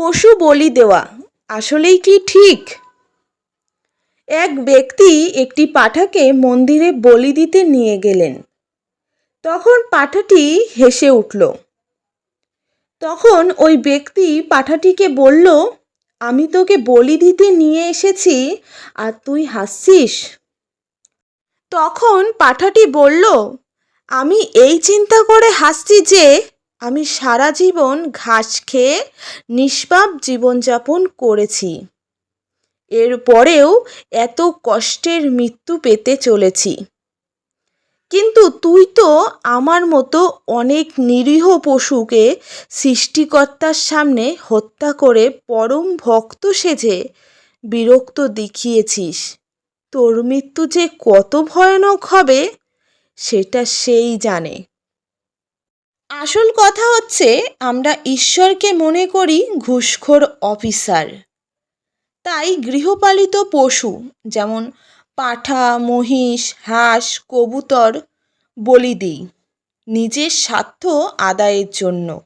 পশু বলি দেওয়া, আসলেই কি ঠিক? এক ব্যক্তি একটি পাঠাকে মন্দিরে বলি দিতে নিয়ে গেলেন। তখন পাঠাটি হেসে উঠল। তখন ওই ব্যক্তি পাঠাটিকে বলল, আমি তোকে বলি দিতে নিয়ে এসেছি, আর তুই হাসছিস? তখন পাঠাটি বলল, আমি এই চিন্তা করে হাসছি যে আমি সারা জীবন ঘাস খেয়ে নিষ্পাপ জীবনযাপন করেছি। এরপরেও এত কষ্টের মৃত্যু পেতে চলেছি। কিন্তু তুই তো আমার মতো অনেক নিরীহ পশুকে সৃষ্টিকর্তার সামনে হত্যা করে পরম ভক্ত সেজে বিরক্ত দেখিয়েছিস। তোর মৃত্যু যে কত ভয়ানক হবে, সেটা সেই জানে। আসল কথা হচ্ছে, আমরা ঈশ্বরকে মনে করি ঘুষখোর অফিসার। তাই গৃহপালিত পশু, যেমন পাঠা, মহিষ, হাঁস, কবুতর, বলি দিই, নিজের স্বার্থ আদায়ের জন্য।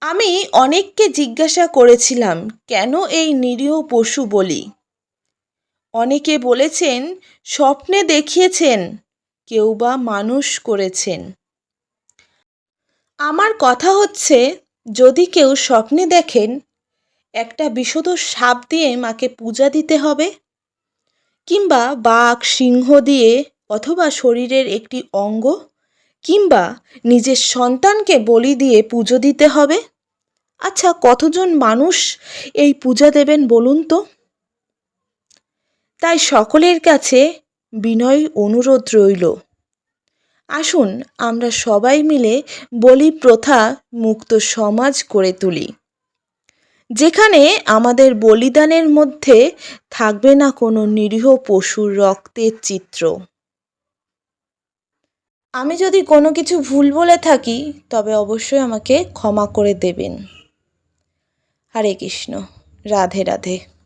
আমি অনেককে জিজ্ঞাসা করেছিলাম, কেন এই নিরীহ পশু বলি? অনেকে বলেছেন, স্বপ্নে দেখিয়েছেন, কেউ বা মানুষ করেছেন। আমার কথা হচ্ছে, যদি কেউ স্বপ্নে দেখেন, একটা বিশদ সাপ দিয়ে মাকে পূজা দিতে হবে? কিংবা বাঘ, সিংহ দিয়ে অথবা শরীরের একটি অঙ্গ? কিংবা নিজের সন্তানকে বলি দিয়ে পুজো দিতে হবে? আচ্ছা কতজন মানুষ এই পূজা দেবেন বলুন তো? তাই সকলের কাছে বিনয় অনুরোধ রইল। আসুন, আমরা সবাই মিলে বলি প্রথা মুক্ত সমাজ করে তুলি। যেখানে আমাদের বলিদানের মধ্যে থাকবে না কোনো নিরীহ পশুর রক্তের চিত্র। আমি যদি কোনো কিছু ভুল বলে থাকি, তবে অবশ্যই আমাকে ক্ষমা করে দেবেন। হরে কৃষ্ণ, রাধে রাধে।